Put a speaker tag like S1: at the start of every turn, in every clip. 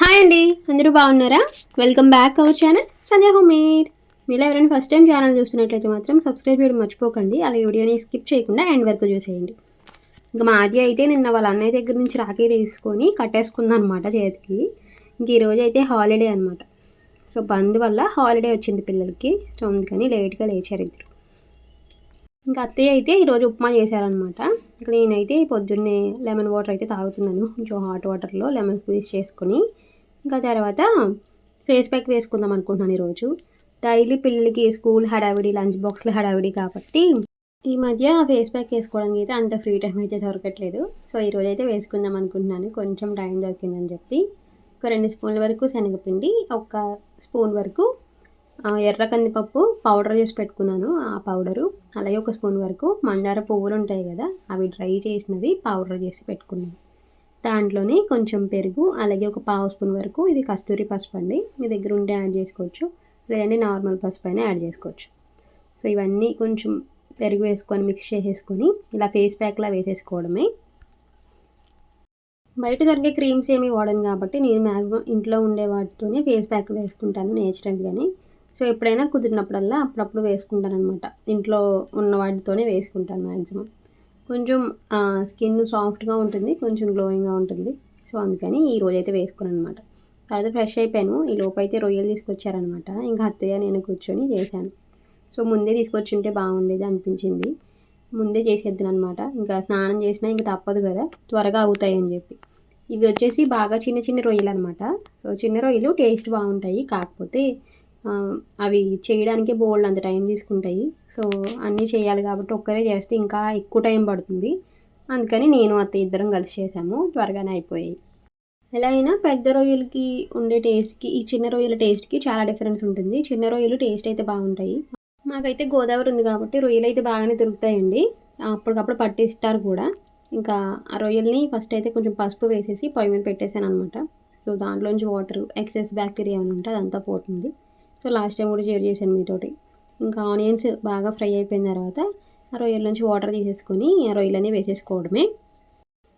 S1: Hi అండి అందరూ బాగున్నారా? Welcome back our channel Sandhya homemade మీలో మీరు ఎవరైనా ఫస్ట్ టైం ఛానల్ చూస్తున్నట్లయితే మాత్రం సబ్స్క్రైబ్ చేయడం మర్చిపోకండి అలాగే వీడియోని స్కిప్ చేయకుండా ఎండ్ వరకు చూసేయండి. ఇంకా మాది అయితే నిన్న వాళ్ళ అన్నయ్య దగ్గర నుంచి రాఖీ తీసుకొని కట్టేసుకుందనమాట చేతికి. ఇంక ఈరోజు అయితే హాలిడే అనమాట సో బంద్ వల్ల హాలిడే వచ్చింది పిల్లలకి. సో అందుకని లేట్గా లేచారు ఇద్దరు. ఇంకా అత్తయ్య అయితే ఈరోజు ఉప్మా చేశారనమాట ఇక్కడ నేనైతే పొద్దున్నే లెమన్ వాటర్ అయితే తాగుతున్నాను. కొంచెం హాట్ వాటర్లో లెమన్ స్క్వీజ్ చేసుకొని ఇంకా తర్వాత ఫేస్ ప్యాక్ వేసుకుందాం అనుకుంటున్నాను ఈరోజు. డైలీ పిల్లలకి స్కూల్ హడావిడి లంచ్ బాక్స్లో హడావిడి కాబట్టి ఈ మధ్య ఫేస్ ప్యాక్ వేసుకోవడానికి అయితే అంత ఫ్రీ టైం అయితే దొరకట్లేదు. సో ఈరోజు అయితే వేసుకుందాం అనుకుంటున్నాను. కొంచెం టైం దొరికిందని చెప్పి ఒక రెండు స్పూన్ల వరకు శనగపిండి ఒక స్పూన్ వరకు ఎర్ర కందిపప్పు పౌడర్ చేసి పెట్టుకున్నాను ఆ పౌడరు. అలాగే ఒక స్పూన్ వరకు మందార పువ్వులు ఉంటాయి కదా అవి డ్రై చేసినవి పౌడర్ చేసి పెట్టుకున్నాను. దాంట్లోనే కొంచెం పెరుగు అలాగే ఒక పావు స్పూన్ వరకు ఇది కస్తూరి పసుపు అండి. మీ దగ్గర ఉంటే యాడ్ చేసుకోవచ్చు. లేదంటే నార్మల్ పసుపు అయినా యాడ్ చేసుకోవచ్చు. సో ఇవన్నీ కొంచెం పెరుగు వేసుకొని మిక్స్ చేసేసుకొని ఇలా ఫేస్ ప్యాక్లా వేసేసుకోవడమే. బయట దొరికే క్రీమ్స్ ఏమి వాడను కాబట్టి నేను మ్యాక్సిమం ఇంట్లో ఉండే వాటితోనే ఫేస్ ప్యాక్ వేసుకుంటాను నేచురల్గానే. సో ఎప్పుడైనా కుదిరినప్పుడల్లా అప్పుడప్పుడు వేసుకుంటాను అనమాట ఇంట్లో ఉన్న వాటితోనే వేసుకుంటాను మ్యాక్సిమం కొంచెం స్కిన్ సాఫ్ట్గా ఉంటుంది కొంచెం గ్లోయింగ్గా ఉంటుంది. సో అందుకని ఈ రోజు అయితే వేసుకున్నాను అనమాట తర్వాత ఫ్రెష్ అయిపోయాను. ఈ లోపు అయితే రొయ్యలు తీసుకొచ్చారనమాట ఇంకా అత్తయ్య నేను కూర్చొని చేశాను. సో ముందే తీసుకొచ్చి ఉంటే బాగుండేది అనిపించింది. ముందే చేసేద్దాను అనమాట ఇంకా స్నానం చేసినా ఇంకా తప్పదు కదా త్వరగా అవుతాయి అని చెప్పి. ఇవి వచ్చేసి బాగా చిన్న చిన్న రొయ్యలు అనమాట సో చిన్న రొయ్యలు టేస్ట్ బాగుంటాయి. కాకపోతే అవి చేయడానికి బోల్డ్ అంత టైం తీసుకుంటాయి. సో అన్నీ చేయాలి కాబట్టి ఒక్కరే చేస్తే ఇంకా ఎక్కువ టైం పడుతుంది. అందుకని నేను అత్త ఇద్దరం కలిసి చేసాము. త్వరగానే అయిపోయాయి. ఎలా అయినా పెద్ద రొయ్యలకి ఉండే టేస్ట్కి ఈ చిన్న రొయ్యల టేస్ట్కి చాలా డిఫరెన్స్ ఉంటుంది. చిన్న రొయ్యలు టేస్ట్ అయితే బాగుంటాయి. మాకైతే గోదావరి ఉంది కాబట్టి రొయ్యలు అయితే బాగానే దొరుకుతాయండి. అప్పటికప్పుడు పట్టిస్తారు కూడా. ఇంకా ఆ రొయ్యల్ని ఫస్ట్ అయితే కొంచెం పసుపు వేసేసి పొయ్యి మీద పెట్టేశాను అనమాట సో దాంట్లోంచి వాటర్ ఎక్సెస్ బ్యాక్టీరియా ఏమైనా ఉంటే అదంతా పోతుంది. సో లాస్ట్ టైం కూడా షేర్ చేశాను మీతోటి. ఇంకా ఆనియన్స్ బాగా ఫ్రై అయిపోయిన తర్వాత ఆ రొయ్యల నుంచి వాటర్ తీసేసుకొని ఆ రొయ్యలన్నీ వేసేసుకోవడమే.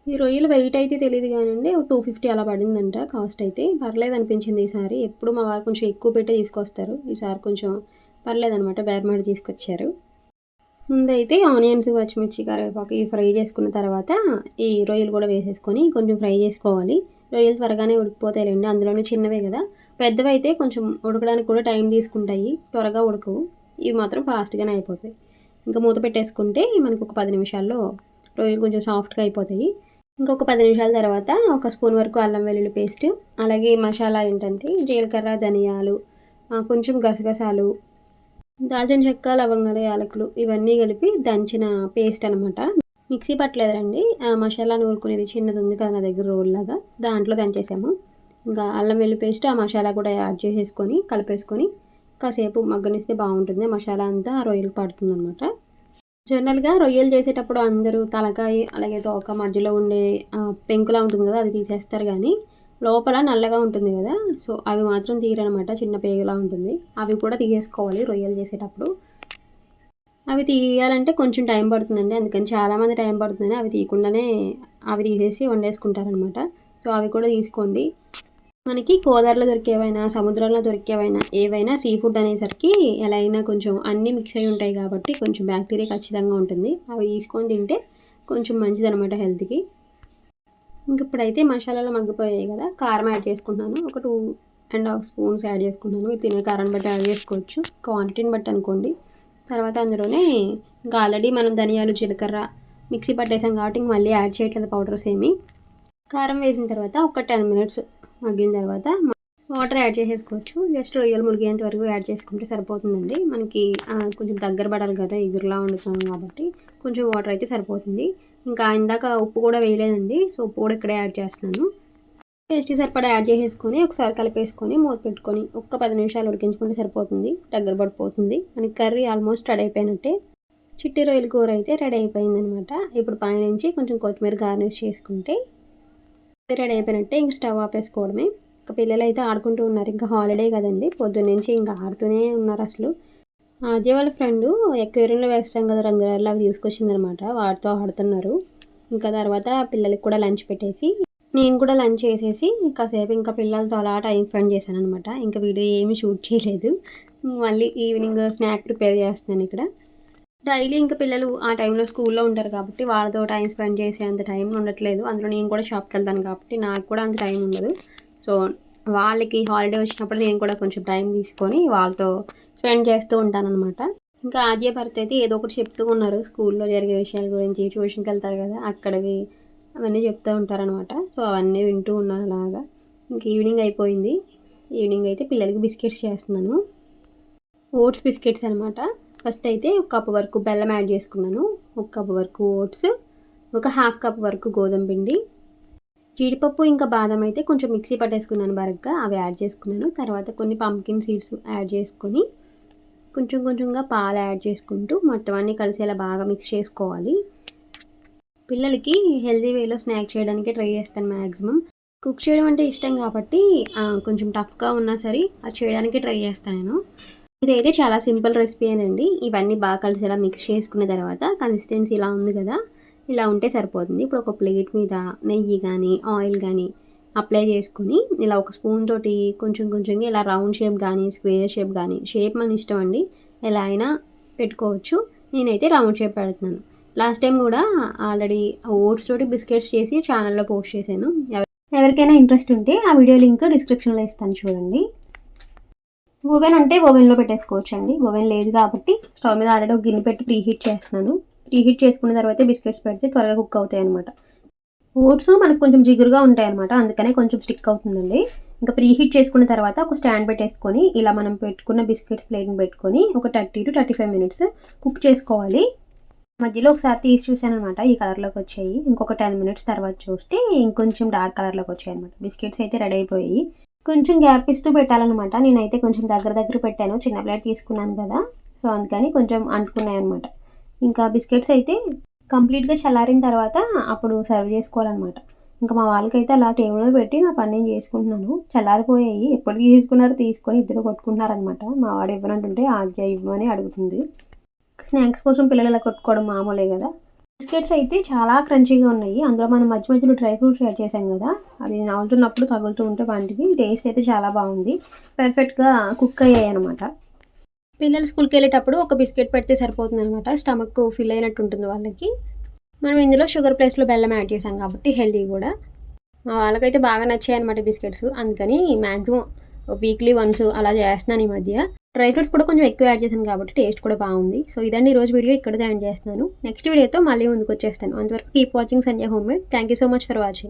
S1: ఈ రొయ్యలు వెయిట్ అయితే తెలియదు కానివ్వండి టూ ఫిఫ్టీ అలా పడిందంట కాస్ట్ అయితే. పర్లేదు అనిపించింది ఈసారి. ఎప్పుడు మా వారు కొంచెం ఎక్కువ పెట్టే తీసుకొస్తారు. ఈసారి కొంచెం పర్లేదనమాట బేరమాడి తీసుకొచ్చారు. ముందైతే ఆనియన్స్ పచ్చిమిర్చి కరివేపాకు ఇవి ఫ్రై చేసుకున్న తర్వాత ఈ రొయ్యలు కూడా వేసేసుకొని కొంచెం ఫ్రై చేసుకోవాలి. రొయ్యలు త్వరగానే ఉడికిపోతాయిలేండి అందులోనే చిన్నవే కదా. పెద్దవి అయితే కొంచెం ఉడకడానికి కూడా టైం తీసుకుంటాయి. త్వరగా ఉడకవు. ఇవి మాత్రం ఫాస్ట్గానే అయిపోతాయి. ఇంకా మూత పెట్టేసుకుంటే మనకు ఒక పది నిమిషాల్లో రొయ్యలు కొంచెం సాఫ్ట్గా అయిపోతాయి. ఇంకొక పది నిమిషాల తర్వాత ఒక స్పూన్ వరకు అల్లం వెల్లుల్లి పేస్ట్ అలాగే మసాలా ఏంటంటే జీలకర్ర ధనియాలు కొంచెం గసగసాలు దాల్చిన చెక్క లవంగాలు యాలకులు ఇవన్నీ కలిపి దంచిన పేస్ట్ అనమాట మిక్సీ పట్టలేదండి ఆ మసాలా నూరుకునేది చిన్నది ఉంది కదా నా దగ్గర రోల్ లాగా దాంట్లో దంచేసాము. ఇంకా అల్లం వెల్లి పేస్ట్ ఆ మసాలా కూడా యాడ్ చేసేసుకొని కలిపేసుకొని కాసేపు మగ్గనిస్తే బాగుంటుంది. ఆ మసాలా అంతా ఆ రొయ్యలు పడుతుంది అనమాట జనరల్గా రొయ్యలు చేసేటప్పుడు అందరూ తలకాయ అలాగే తోక మధ్యలో ఉండే పెంకులా ఉంటుంది కదా అది తీసేస్తారు కానీ లోపల నల్లగా ఉంటుంది కదా సో అవి మాత్రం తీరనమాట చిన్న పేగులా ఉంటుంది. అవి కూడా తీసేసుకోవాలి రొయ్యలు చేసేటప్పుడు. అవి తీయాలంటే కొంచెం టైం పడుతుందండి. అందుకని చాలామంది టైం పడుతుందని అవి తీయకుండానే అవి తీసేసి వండేసుకుంటారనమాట సో అవి కూడా తీసుకోండి. మనకి గోదావరిలో దొరికేవైనా సముద్రంలో దొరికేవైనా ఏవైనా సీ ఫుడ్ అనేసరికి ఎలా అయినా కొంచెం అన్నీ మిక్స్ అయి ఉంటాయి కాబట్టి కొంచెం బ్యాక్టీరియా ఖచ్చితంగా ఉంటుంది. అవి తీసుకొని తింటే కొంచెం మంచిదన్నమాట హెల్త్కి. ఇంక ఇప్పుడైతే మసాలాలు మగ్గిపోయాయి కదా కారం యాడ్ చేసుకుంటున్నాను. ఒక two and half spoons add చేసుకుంటున్నాను. మీరు తినే కారాన్ని బట్టి యాడ్ చేసుకోవచ్చు. క్వాంటిటీని బట్టి అనుకోండి. తర్వాత అందులోనే ఇంకా ఆల్రెడీ మనం ధనియాలు జీలకర్ర మిక్సీ పట్టేసాం కాబట్టి ఇంక మళ్ళీ యాడ్ చేయట్లేదు పౌడర్స్ ఏమి. కారం వేసిన తర్వాత ఒక టెన్ మినిట్స్ మగ్గిన తర్వాత వాటర్ యాడ్ చేసేసుకోవచ్చు. జస్ట్ రొయ్యలు మురిగేంత వరకు యాడ్ చేసుకుంటే సరిపోతుందండి. మనకి కొంచెం దగ్గర పడాలి కదా ఎగురులా వండుతున్నాం కాబట్టి కొంచెం వాటర్ అయితే సరిపోతుంది. ఇంకా ఇందాక ఉప్పు కూడా వేయలేదండి సో ఉప్పు కూడా ఇక్కడే యాడ్ చేస్తున్నాను. టేస్ట్ సరిపడా యాడ్ చేసేసుకొని ఒకసారి కలిపేసుకొని మూత పెట్టుకొని ఒక్క పది నిమిషాలు ఉడికించుకుంటే సరిపోతుంది. దగ్గర పడిపోతుంది. మనకి కర్రీ ఆల్మోస్ట్ రెడీ అయిపోయినట్టే. చిట్టి రొయ్యల కూర అయితే రెడీ అయిపోయిందనమాట. ఇప్పుడు పైనుంచి కొంచెం కొత్తిమీర గార్నిష్ చేసుకుంటే రెడీ అయిపోయినట్టే ఇంక స్టవ్ ఆపేసుకోవడమే. ఇంకా పిల్లలు అయితే ఆడుకుంటూ ఉన్నారు. ఇంకా హాలిడే కదండి. పొద్దున్న నుంచి ఇంకా ఆడుతూనే ఉన్నారు అసలు. అదే వాళ్ళ ఫ్రెండ్ ఎక్వేరియంలో వేస్తాం కదా రంగురాలు అవి తీసుకొచ్చిందనమాట. వాటితో ఆడుతున్నారు. ఇంకా తర్వాత పిల్లలకి కూడా లంచ్ పెట్టేసి నేను కూడా లంచ్ చేసేసి కాసేపు ఇంకా పిల్లలతో అలా టైం స్పెండ్ చేశాను అనమాట ఇంకా వీడియో ఏమీ షూట్ చేయలేదు. మళ్ళీ ఈవినింగ్ స్నాక్ ప్రిపేర్ చేస్తున్నాను ఇక్కడ. డైలీ ఇంకా పిల్లలు ఆ టైంలో స్కూల్లో ఉంటారు కాబట్టి వాళ్ళతో టైం స్పెండ్ చేసే అంత టైం ఉండట్లేదు. అందులో నేను కూడా షాప్కి వెళ్తాను కాబట్టి నాకు కూడా అంత టైం ఉండదు. సో వాళ్ళకి హాలిడే వచ్చినప్పుడు నేను కూడా కొంచెం టైం తీసుకొని వాళ్ళతో స్పెండ్ చేస్తూ ఉంటానన్నమాట. ఇంకా ఆద్య భర్త అయితే ఏదో ఒకటి చెప్తూ ఉన్నారు. స్కూల్లో జరిగే విషయాల గురించి ట్యూషన్కి వెళ్తారు కదా అక్కడవి అవన్నీ చెప్తూ ఉంటారనమాట సో అవన్నీ వింటూ ఉన్నాను అలాగా. ఇంక ఈవినింగ్ అయిపోయింది. ఈవినింగ్ అయితే పిల్లలకి బిస్కెట్స్ చేస్తున్నాను. ఓట్స్ బిస్కెట్స్ అనమాట ఫస్ట్ అయితే ఒక కప్ వరకు బెల్లం యాడ్ చేసుకున్నాను. ఒక కప్ వరకు ఓట్స్ ఒక హాఫ్ కప్ వరకు గోధుమ పిండి. జీడిపప్పు ఇంకా బాదం అయితే కొంచెం మిక్సీ పట్టేసుకున్నాను బరగ్గా అవి యాడ్ చేసుకున్నాను. తర్వాత కొన్ని పంకిన్ సీడ్స్ యాడ్ చేసుకొని కొంచెం కొంచెంగా పాలు యాడ్ చేసుకుంటూ మొత్తం అన్నీ కలిసేలా బాగా మిక్స్ చేసుకోవాలి. పిల్లలకి హెల్తీ వేలో స్నాక్ చేయడానికి ట్రై చేస్తాను మ్యాక్సిమం కుక్ చేయడం అంటే ఇష్టం కాబట్టి కొంచెం టఫ్గా ఉన్నా సరే అది చేయడానికి ట్రై చేస్తాను నేను. ఇదైతే చాలా సింపుల్ రెసిపీ అండి ఇవన్నీ బాగా కలిసి ఇలా మిక్స్ చేసుకున్న తర్వాత కన్సిస్టెన్సీ ఇలా ఉంది కదా ఇలా ఉంటే సరిపోతుంది. ఇప్పుడు ఒక ప్లేట్ మీద నెయ్యి కానీ ఆయిల్ కానీ అప్లై చేసుకొని ఇలా ఒక స్పూన్ తోటి కొంచెం కొంచెంగా ఇలా రౌండ్ షేప్ కానీ స్క్వేర్ షేప్ కానీ షేప్ మన ఇష్టం అండి. ఎలా అయినా పెట్టుకోవచ్చు. నేనైతే రౌండ్ షేప్ పెడుతున్నాను. లాస్ట్ టైం కూడా ఆల్రెడీ ఓట్స్ తోటి బిస్కెట్స్ చేసి ఛానల్లో పోస్ట్ చేశాను. ఎవరికైనా ఇంట్రెస్ట్ ఉంటే ఆ వీడియో లింక్ డిస్క్రిప్షన్లో ఇస్తాను చూడండి. ఓవెన్ ఉంటే ఓవెన్లో పెట్టేసుకోవచ్చు అండి ఓవెన్ లేదు కాబట్టి స్టవ్ మీద ఆల్రెడీ ఒక గిన్నె పెట్టి ప్రీ హీట్ చేస్తున్నాను. హీట్ చేసుకున్న తర్వాత బిస్కెట్స్ పెడితే త్వరగా కుక్ అవుతాయి అనమాట ఓట్స్ మనకు కొంచెం జిగురుగా ఉంటాయి అనమాట అందుకనే కొంచెం స్టిక్ అవుతుందండి. ఇంకా ప్రీ హీట్ చేసుకున్న తర్వాత ఒక స్టాండ్ పెట్టేసుకొని ఇలా మనం పెట్టుకున్న బిస్కెట్స్ ప్లేట్ని పెట్టుకొని ఒక thirty to thirty five minutes cook చేసుకోవాలి. మధ్యలో ఒకసారి తీసి చూసాను అనమాట ఈ కలర్లోకి వచ్చాయి. ఇంకొక టెన్ మినిట్స్ తర్వాత చూస్తే ఇంకొంచెం డార్క్ కలర్లోకి వచ్చాయి అనమాట బిస్కెట్స్ అయితే రెడీ అయిపోయాయి. కొంచెం గ్యాప్ ఇస్తూ పెట్టాలన్నమాట. నేనైతే కొంచెం దగ్గర దగ్గర పెట్టాను. చిన్న ప్లేట్ తీసుకున్నాను కదా. సో అందుకని కొంచెం అంటుకున్నాయి అనమాట ఇంకా బిస్కెట్స్ అయితే కంప్లీట్గా చల్లారిన తర్వాత అప్పుడు సర్వ్ చేసుకోవాలన్నమాట. ఇంకా మా వాళ్ళకైతే అలా టేబుల్లో పెట్టి నా పని నేను చేసుకుంటున్నాను. చల్లారిపోయాయి. ఎప్పుడు తీసుకున్నారో తీసుకొని ఇద్దరు కొట్టుకుంటున్నారనమాట మా వాడు ఇవ్వనంటుంటే ఆజ్య ఇవ్వమని అడుగుతుంది. స్నాక్స్ కోసం పిల్లలు ఇలా కొట్టుకోవడం మామూలే కదా. బిస్కెట్స్ అయితే చాలా క్రంచీగా ఉన్నాయి. అందులో మనం మధ్య మధ్యలో డ్రై ఫ్రూట్స్ యాడ్ చేసాం కదా అది నవ్వుతున్నప్పుడు తగులుతూ ఉంటే వాటికి టేస్ట్ అయితే చాలా బాగుంది. పర్ఫెక్ట్గా కుక్ అయ్యాయి అనమాట పిల్లలు స్కూల్కి వెళ్ళేటప్పుడు ఒక బిస్కెట్ పెడితే సరిపోతుంది అనమాట స్టమక్ ఫిల్ అయినట్టు ఉంటుంది వాళ్ళకి. మనం ఇందులో షుగర్ ప్లేస్లో బెల్లం యాడ్ చేసాం కాబట్టి హెల్తీ కూడా. మా వాళ్ళకైతే బాగా నచ్చాయి అనమాట బిస్కెట్స్. అందుకని మ్యాక్సిమం వీక్లీ వన్స్ అలా చేస్తున్నాను ఈ మధ్య. డ్రై ఫ్రూట్స్ కూడా కొంచెం ఎక్కువ యాడ్ చేశాను కాబట్టి టేస్ట్ కూడా బాగుంది. సో ఇదండి రోజు వీడియో ఇక్కడ జాయిన్ చేస్తున్నాను. నెక్స్ట్ వీడియోతో మళ్ళీ ముందుకు వచ్చేస్తాను. అంతవరకు keep watching Sanjay home made thank you so much for watching